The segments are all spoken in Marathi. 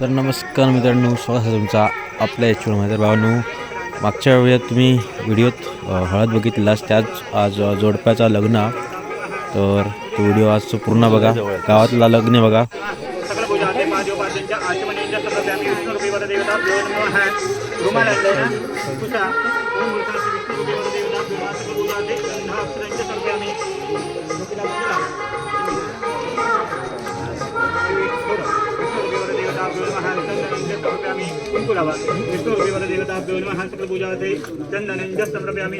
तर नमस्कार मित्रांनो स्वागत आहे तुमचा आपल्या एचमध्ये तर भावांनो मागच्या वेळेत तुम्ही व्हिडिओत हळद बघितलास त्याच आज जोडप्याचा लग्न. तर तो व्हिडिओ आज पूर्ण बघा. गावातला लग्न बघा. नमः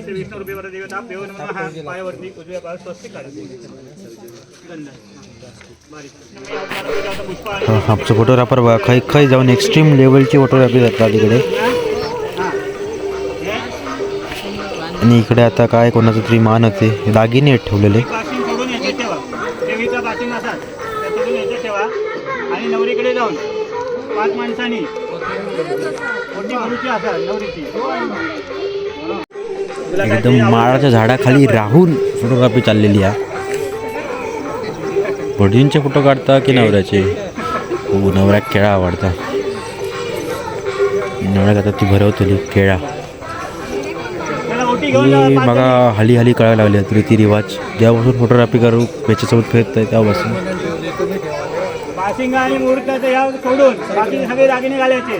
श्री नमः पायावरती उजव्या पाय तर आमचं फोटोग्राफर बघा खै खै जाऊन एक्स्ट्रीम लेवलची फोटोग्राफी जातात तिकडे आणि इकडे आता काय कोणाचं तरी मान होते दागिने आहेत ठेवलेले. ठेवा. आणि नवरीकडे जाऊन पाच माणसांनी एकदम माळाच्या झाडाखाली राहून फोटोग्राफी चाललेली आहे. भटजींचे फोटो काढता की नवऱ्याचे? हो नवऱ्या केळा आवडता. नवऱ्यात आता ती भरवतली केळा बघा हली हली कळायला लागली आहेत रीतिरिवाज. जेव्हापासून फोटोग्राफी करू याच्यासोबत फिरत आहे. बाशिंग आणि मुहूर्ताचं या सोडून बाकी सगळे दागिने घालायचे.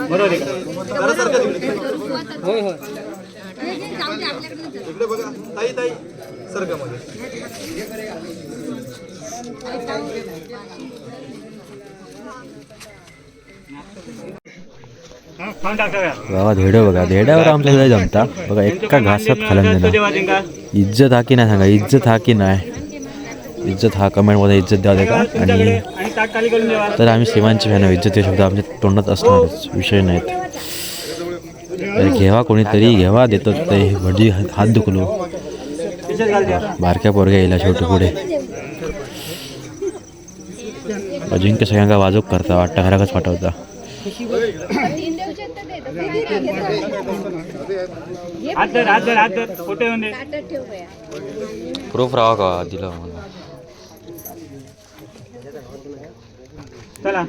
बरोबर आहे का? हा, खाऊन टाक सगळ्या. बाबा धेडं बघा धेड्यावर आमच्या जमता बघा एका घासात जिंका. इज्जत हा की नाही सांगा इज्जत हा की नाही इज्जत हा कमेंटमध्ये इज्जत द्या का आणि तर आम्ही श्रीमानचे फॅन इज्जत हे शब्द आमच्या तोंडात असणारच विषय नाहीत. तर घेवा कोणीतरी घेवा देतो ते. भटजी हात दुखलो. बारक्या पोरग्या येईल शेवटी पुढे. अजिंक्य सगळ्यांना वाजूक करता. वाटतं घराकच पाठवता प्रूफ राहा का? दिलं मला. चला.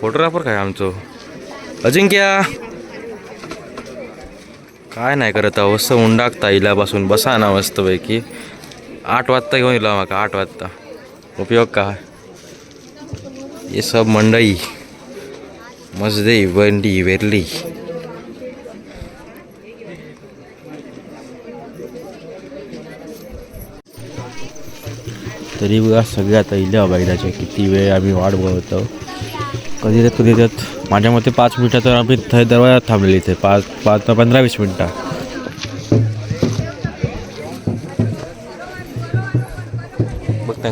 फोटोग्राफर काय आमचं? अजिंक्या. काय नाही करत अवस्थ उंडाकता इलापासून बसा ना मस्तपैकी. आठ वाजता घेऊन येलो माका आठ वाजता. उपयोग का? हे सब मंडई मजदई बंडी वेरली। तरी बघा सगळ्या इल्या बैलाच्या किती वेळ आम्ही वाट बघतो. कधी तर कधी त्यात माझ्या मते पाच मिनटं तर आम्ही थंय दरवाजात थांबलेली इथे. पाच पाच पंधरा वीस मिनटं.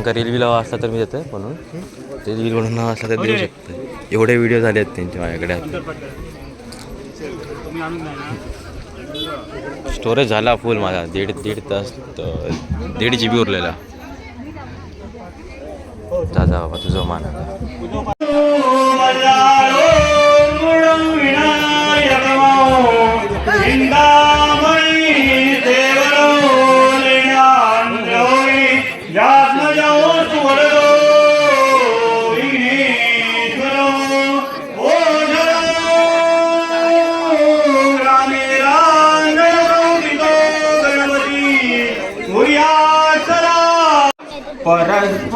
त्यांना रील बिल हवा असला तर मी देतो म्हणून. ते रील म्हणून हवा असला तर देऊ शकतो एवढे व्हिडिओ झाले आहेत त्यांचे माझ्याकडे आता. स्टोरेज झाला फुल माझा. दीड दीड तास दीड जी बी उरलेला. जा जा बाबा तुझं मान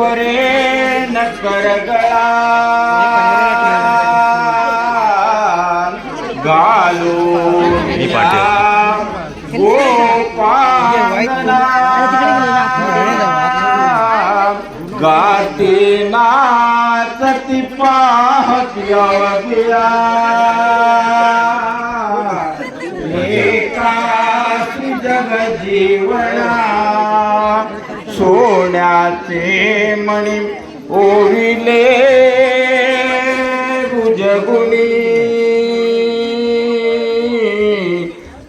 परे न कर गालो. गाते नाचती पाहत्या एकाशी जग जीवना सोन्याचे मणी ओविले गुजगुणी.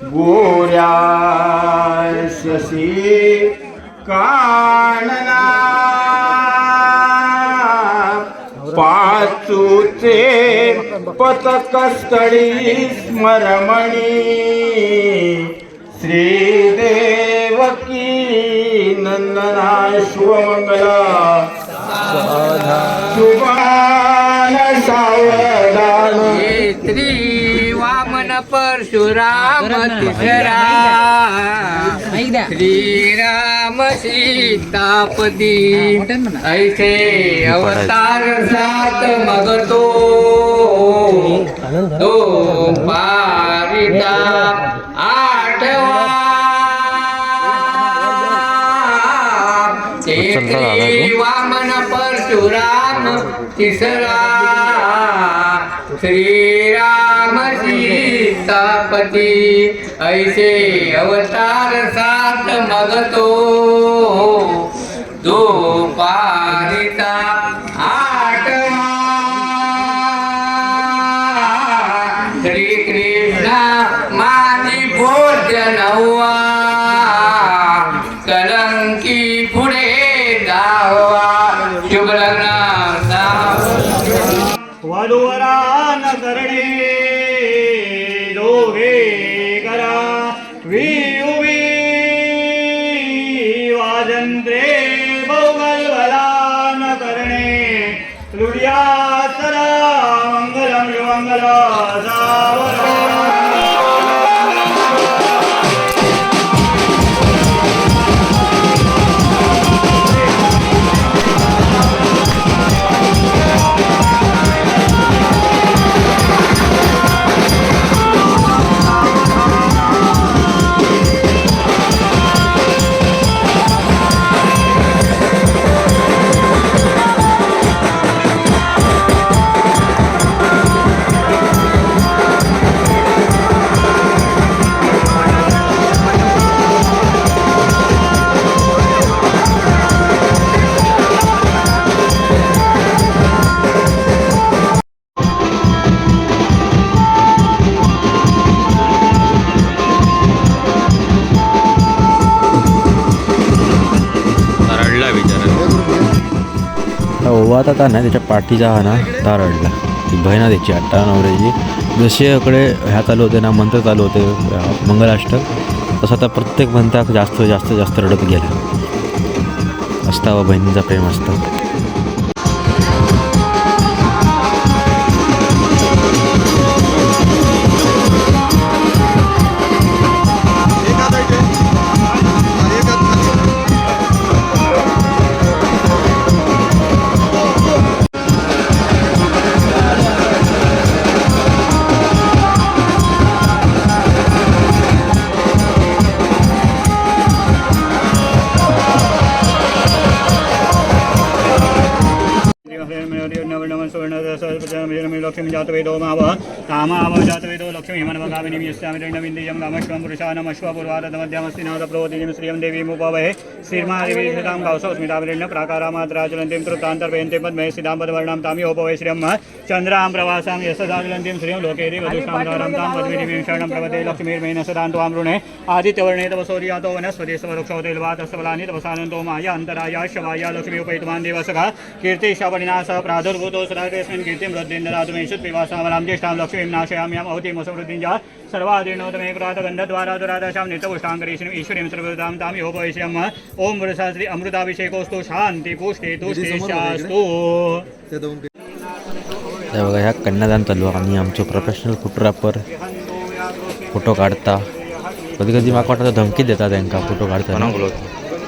गोऱ्या शशी कानना. पाचूचे पतकस्थळी स्मरमणी. श्रीदेवकी नंदना शुभमंगला शुभान सावधान श्री वामन परशुराम तिसरा श्रीराम सीतापती ऐसे अवतार सात मगतो। तो पारिता तिसरा श्रीराम सीतापती ऐसे अवतार सात मगतो दो पारिता आठवा श्री कृष्णा माती माझी भोजनवा कलंकी पुढे जावा वधुवरा न करणे दोघे करा वियुवी वाजंत्रे बहुगलबला न करणे लुडिया सरा मंगलम युमंगल सावरा ओवा ओवात आता नाही त्याच्या पाठीचा हा ना ता अडला. ती बहिणा त्याची अट्टा नवऱ्याची जसे इकडे ह्या चालू होते ना मंत्र चालू होते मंगलाष्टक तसं आता प्रत्येक म्हणता जास्त जास्त जास्त रडत गेला. असता व बहिणीचा प्रेम असतं. ലക്ഷ്മി ജാതവേ ലോമാവ കാമാവ ജാതവേ लक्ष्मी मनवगामिनीं यस्यामिरण्यमिन्द्रियं कामश्वं पुरुषानमश्वपुर्वादमध्यमस्ति नाद प्रवोदिनीं श्रियं देवीमुपवहे श्रीर्मादेवी सदां कौसस्मिताविरण्य प्राकारामात्राचलन्तीं तृप्तान्तर्पयन्तीं पद्मे सिदाम्बद्वर्णां तामिहोपवै श्रियं चन्द्रां प्रवासां यशदाचलन्तीं श्रियं लोके देवदुष्टां तां पद्मिनीं शरणं प्रवदे लक्ष्मीर्मेण सदां त्वां वृणे आदित्यवर्णे तव सौर्यातो वनस्पति स्वरुक्षोदेल्वातस्तबलानि तपसानन्तो माया अन्तराया शवाया लक्ष्मी उपैतवान् देवसखा कीर्तिशावनिनाशः प्रादुर्भूतो सदाग्रेस्मिन् कीर्तिं वृद्धिन्दरातुमेषु पिवासावलां ज्येष्ठां लक्ष्मीं नाशयाम्याम् अवतिमसमृद्धिञ्जा सर्वादीर्णोतमे प्रातगन्धद्वारा दुरादशां नित्यपुष्टाङ्करीश्वरीं ईश्वरीं सर्वदां तां योपविश्यम् ॐ वृषाश्री अमृताभिषेकोस्तु शान्ति पुष्टे तुष्टे शास्तु। त्या बघा ह्या कन्यादान चालू आणि आमचो प्रोफेशनल फोटोग्राफर फोटो काढता. कधी कधी म्हाका वाटतं धमकी देतात त्यांना फोटो काढताना.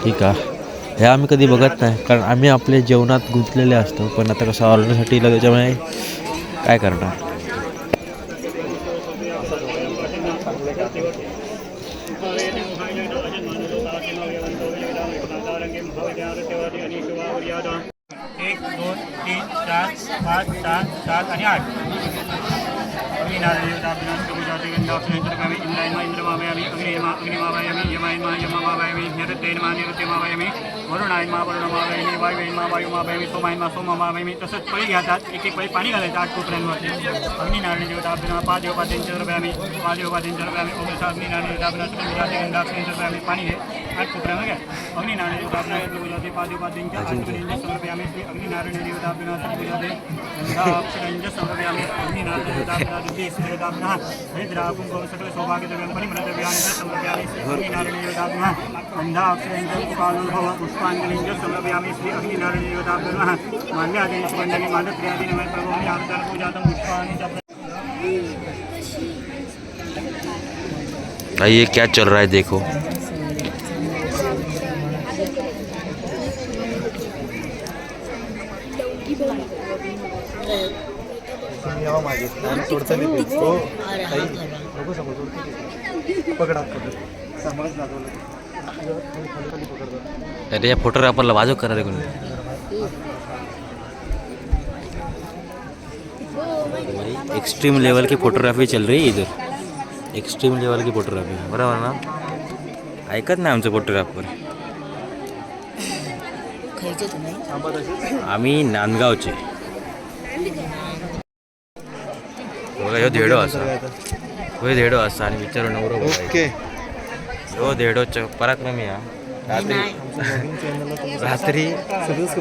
ठीक आहे. हे आम्ही कधी बघत नाही कारण आम्ही आपल्या जेवणात गुंतलेले असतो. पण आता कसं ऑर्डरसाठी त्याच्यामुळे काय करणार? एक दोन तीन चार पाच सहा सात आणि आठ। अग्नि नारायण देवताभ्यां प्रभुजाते गंधाक्षरेन्द्रकामि इन्द्रायन्मा इन्द्रमावयामि अग्निमा अग्निमावयामि यमायन्मा यममावयामि निरुद्धेन्मा निरुद्धमावयामि वरुणायन्मा वरुणमावयामि वायुयन्मा वायुमावयामि सोमायन्मा सोममावयामि तसंच पळी घातात एक एक पळी पाणी घालायचं आठ कोपऱ्यांवरती. अग्निनारायण देवताभ्यां द्रव्यामी पाच देवपात्यांच्या द्रव्यामी ओमेसा अग्निनारायण देवताभ्यां द्रव्यामी पाणी घे आठ कोपऱ्यामध्ये घ्या. अग्निनारायण देवताभ्यां प्रभुजाते पाच देवपात्यांच्या आठ समर्पयामि श्री अग्निनारायण देवताभ्यां प्रभुजाते गंधाक्षरेन्द्र समर्पयामि अग्निनारायण देवताभ्यां देवताभ्यां हरिद्राकुं गौ सकल सौभाग्यद्रव्यं परिमलद्रव्याणि च समर्पयामि श्री अग्निनारायण देवताभ्यां गन्धाक्षरेन्द्र कृपालुभव पुष्पाञ्जलिं च समर्पयामि श्री अग्निनारायण देवताभ्यां माल्यादेश मण्डली मालक्रियादि नमः प्रभोमि आर्दन पूजातं पुष्पाणि च भाई ये क्या चल रहा है देखो यावं मागे आणि सोडता नाही येत. तो काही नको समोर सोडतो. पकड पकड. समज पकडतो अरे या फोटोग्राफरला वाजव करा रे कोणी? एक्सट्रीम लेवल की फोटोग्राफी चल रही है इधर. एक्सट्रीम लेवल की फोटोग्राफी बरोबर ना? ऐकत नाही आमचं फोटोग्राफर आम्ही नांदगावचे. बघा ह्यो धेडो असा. ह्यो धेडो असा आणि विचारू नवरो ओके। ह्यो धेडोच्या पराक्रमी हा। रात्री रात्री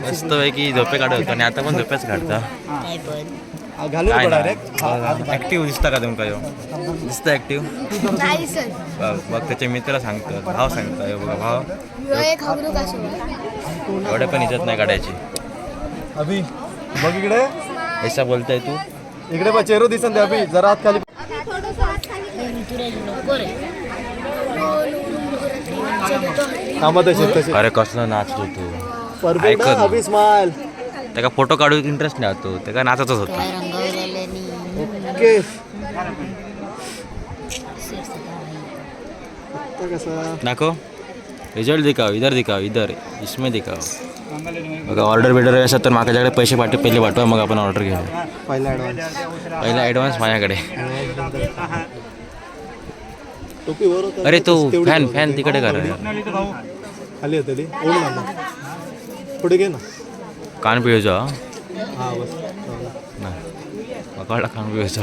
मस्त पैकी झोपे काढत होतो आणि आता पण झोपेच काढता काय ऍक्टिव्ह दिसता का तुमका ह्यो दिसतं ऍक्टिव्ह बघ बघ त्याचे मित्र सांगतात भाव सांगता ह्यो बघा भाव। एवढे पण इज्जत नाही काढायची अभि बघ इकडे। ऐसा बोलताय तू? इकडे बघ चेहरो दिसन ते अभि जरा हात खाली नको रे थांबा तशीच तशीच अरे कसलं नाचत परफेक्ट ऐकत. अभि स्माइल त्याका फोटो काढू इंटरेस्ट नाही होतो त्याका नाचतच होता. ओके. आता कसं? रिझल्ट दिखाव इधर दिखाव इधर. इसमें दिखाव. बघा ऑर्डर बिर्डर असतात तर माझ्याकडे पैसे पाठव पहिले पाठवा मग आपण ऑर्डर घेऊया पहिला ॲडव्हान्स पहिला ॲडव्हान्स माझ्याकडे. टोपी वर होता अरे तो तेवढी फॅन वर फॅन होती. तिकडे कर. खाली होते ती पुढे घे ना. कान पिळचा हा बस. नाही. कान पिळचा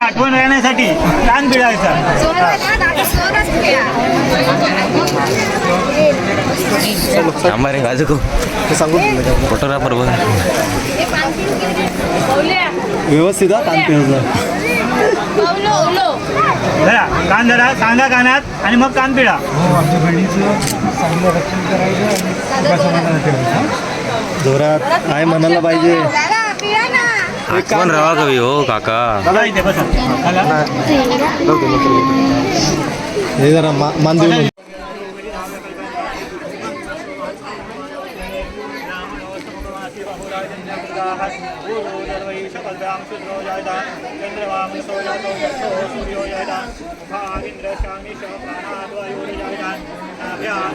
आठवण राहण्यासाठी कान पिळायचा थांबा रे गाजू ते सांगून दिलं फोटोग्राफर बघ. व्यवस्थित हा कान पिळलं धरा कान धरा सांगा कानात आणि मग कान पिळा. जोरात. काय म्हणायला पाहिजे. आठवण राहा कवी हो काका. बघा इथे बसा. हे जरा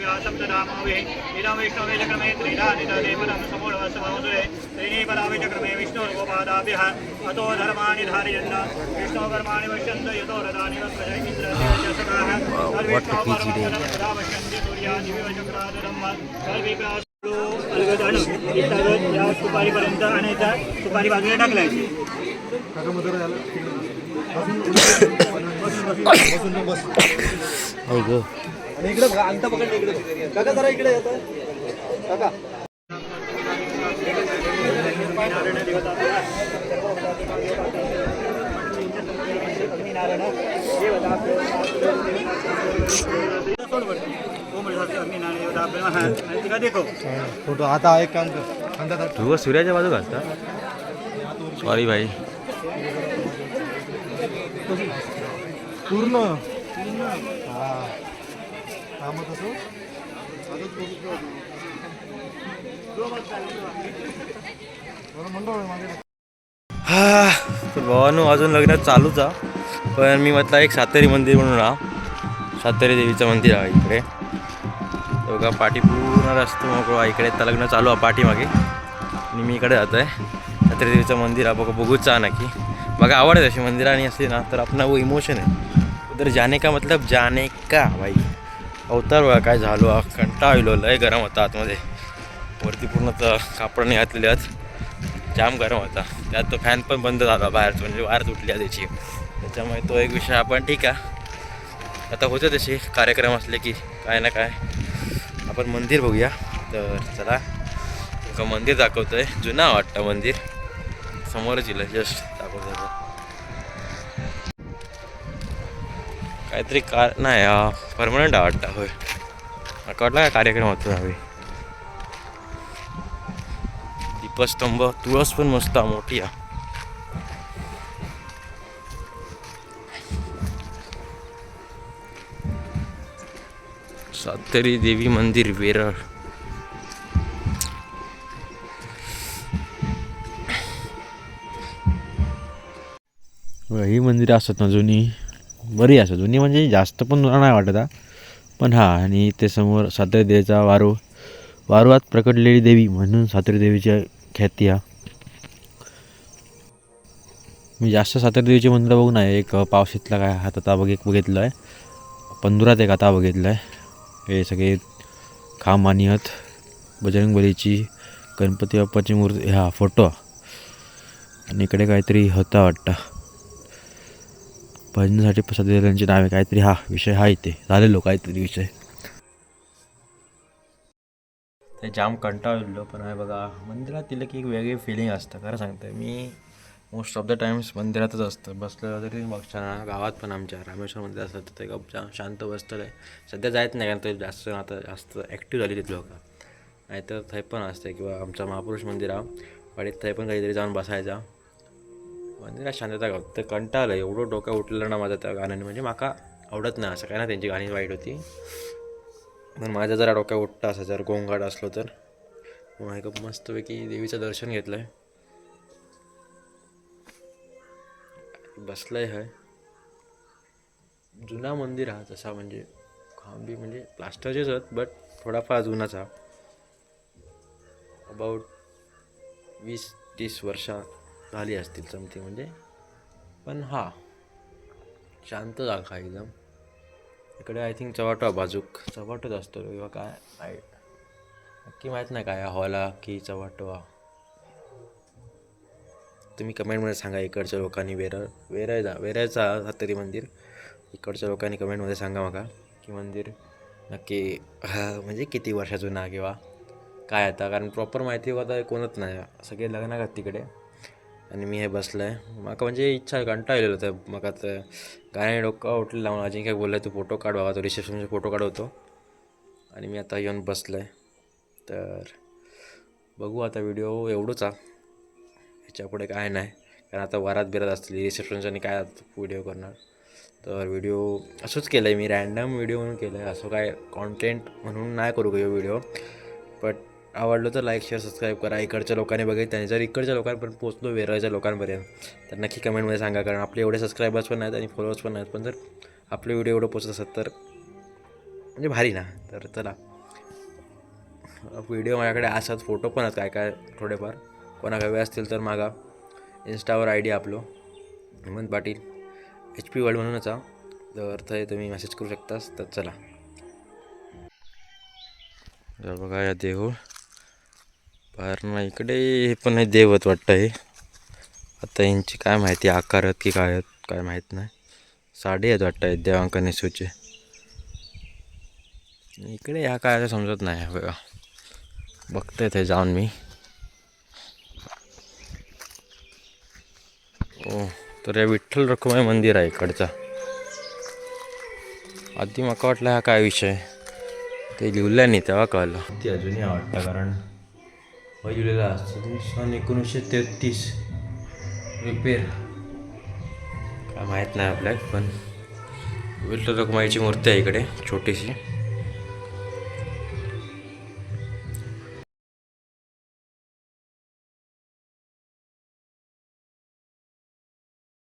मा- मान देऊन अतो धर्माणि धारयन् विष्णुकर्माणि पश्यन्त। यतो रथानि what a PG day. सुपारीपर्यंत आणायचा सुपारी बाजूला टाकलायची बसून बसून बस हो ग आणि इकडे बघा, अंगठा पकडले इकडे. काका जरा इकडे येतं. काका. फोटो आता एक काम कर. तू सूर्याच्या बाजू घालता? सॉरी भाई. पूर्ण. थांबत असो हा तर भावानो अजून लग्न चालूच आहे. पण मी म्हटलं एक सातेरी मंदिर म्हणून राहा. सातेरी देवीचं मंदिर आहे इकडे. बघा पाठी पूर्ण रस्तो मोकळा आहे. इकडे तर लग्न चालू आहे पाठीमागे. आणि मी इकडे जातो आहे सातेरी देवीचं मंदिर आहे. बघा बघूच जा नक्की. बघा आवड आहे मंदिरं आणि असली ना तर आपला वो इमोशन आहे. उधर जाने का मतलब जाने का भाई? अवतार बघा काय झालो. कंटा कंटाळा आलो लय गरम होता आतमध्ये. वरती पूर्ण तर कापडाने घातलेले आहेत जाम गरम होता. त्यात तो फॅन पण बंद झाला बाहेरचं म्हणजे वार तुटली आहे त्याची त्याच्यामुळे तो एक विषय आपण ठीक आहे. आता होते तसे कार्यक्रम असले की काय ना काय. आपण मंदिर बघूया. तर चला एक मंदिर दाखवतोय. जुना वाटतं मंदिर. समोरच येईल जस्ट दाखवतो काहीतरी कार नाही परमनंट वाटतं. होय. मला वाटलं काय कार्यक्रम होतो हवे दीपस्तंभ तुळस पण मस्त आहे, मोठी आहे. सातेरी देवी मंदिर वेरळ. ही मंदिरं असतात ना जुनी? बरी असं. जुनी म्हणजे जास्त पण जुना नाही वाटत हा. पण हा आणि ते समोर सातेरी देवीचा वारू. वारुवात प्रकटलेली देवी म्हणून सातेरी देवीची ख्याती हा. मी जास्त सातेरी देवीची मंदिरं बघून आहे एक पावशीतला काय हात आता बघ एक बघितलं आहे पंधरात एक आता बघितलं आहे हे सगळे खांब आणि हत बजरंग बलीची गणपती बाप्पाची मूर्ती हा फोटो. आणि इकडे काहीतरी होता वाटतं. भजनासाठी प्रसाद त्यांची नावे काहीतरी. हा विषय हा इथे. झालेलो काहीतरी विषय. ते जाम कंटाळलो पण आहे बघा मंदिरात तिला की एक वेगळी फिलिंग असतं. खरं सांगतं मी मोस्ट ऑफ द टाइम्स मंदिरातच असतं. बसलं तरी बघताना गावात पण आमच्या रामेश्वर मंदिर असतं तर ते गप शांत बसतं आहे. सध्या जायत नाही कारण ते जास्त आता जास्त ॲक्टिव्ह झाली तिथली लोक. नाहीतर थंय पण असते किंवा आमचं महापुरुष मंदिर आहे. वाडीत थंय पण काहीतरी जाऊन बसायचा. म्हणजे मंदिरात शांतता गाव तर कंटाळलं एवढं डोकं उठलेलं ना माझं त्या गाण्याने. म्हणजे माका आवडत नाही असं. काय ना त्यांची गाणी वाईट होती. पण माझं जरा डोक्या उठतं असं. जर गोंगाट असलो तर. मग एक मस्तपैकी देवीचं दर्शन घेतलं आहे बसलं आहे जुना मंदिर हा तसा म्हणजे खांबी म्हणजे प्लास्टरचेच आहेत बट थोडाफार जुनाच हा. अबाउट वीस तीस वर्षात. झाली असतील समथिंग म्हणजे. पण हा शांत जागा एकदम. इकडे आय थिंक चवाटो बाजूक. चवाटोच असतो किंवा काय आय नक्की माहीत नाही काय हॉला की चवाटो हा तुम्ही कमेंटमध्ये सांगा इकडच्या लोकांनी वेरळ वेरायचा वेरायचा तरी मंदिर. इकडच्या लोकांनी कमेंटमध्ये सांगा मला की मंदिर नक्की म्हणजे किती वर्षा जुना किंवा काय आता कारण प्रॉपर माहिती आता कोणच नाही. सगळे लग्न का तिकडे. आणि मी हे बसलं आहे माका म्हणजे इच्छा कंटाळलेलं होतं मग आता गाणे डोकं उठलेलं लावून अजिंक्य काय बोललं तू फोटो काढ बाबा तो रिसेप्शनचे फोटो काढवतो. आणि मी आता येऊन बसलं आहे तर बघू आता व्हिडिओ एवढंच आहे ह्याच्यापुढे काय नाही. कारण आता वरात बिरात असली रिसेप्शनचं आणि काय व्हिडिओ करणार. तर व्हिडिओ असंच केलं आहे मी रॅन्डम व्हिडिओ म्हणून केलं आहे असं काय कॉन्टेंट म्हणून नाही करू का व्हिडिओ बट आवडलं तर लाईक शेअर सबस्क्राईब करा. इकडच्या लोकांनी बघितलं आणि जर इकडच्या लोकांपर्यंत पोचलो वेरळच्या लोकांपर्यंत तर नक्की कमेंटमध्ये सांगा. कारण आपले एवढे सबस्क्रायबर्स पण नाहीत आणि फॉलोअर्स पण नाहीत. पण जर आपले व्हिडिओ एवढं पोचत असतात तर म्हणजे भारी ना. तर चला. व्हिडिओ माझ्याकडे असतात फोटो पण आहेत काय काय थोडेफार. कोणाक हवे असतील तर मागा. इन्स्टावर आय डी आपलो. Hemant Patil. H P world म्हणूनच हा. तर ते तुम्ही मेसेज करू शकतास. तर चला. तर बघा या देहू. पारणा इकडे हे पण आहे देवत वाटतं हे. आता यांची काय माहिती आकार आहेत की काय आहेत काय माहीत नाही. साडी आहेत वाटतं आहेत देवांका नेसूचे इकडे ह्या काय समजत नाही बघा. बघतोय ते जाऊन मी. ओ तर या विठ्ठल रखुमाई मंदिर आहे इकडचा. आधी मका वाटलं हा काय विषय ते लिहिलं नाही तेव्हा कळलं. ती अजूनही आवडतं कारण वय असतो सन एकोणीसशे तेहतीस. रिपेअर काय माहीत नाही आपल्या पण विठ्ठल रखुमाईची मूर्ती आहे इकडे छोटीशी.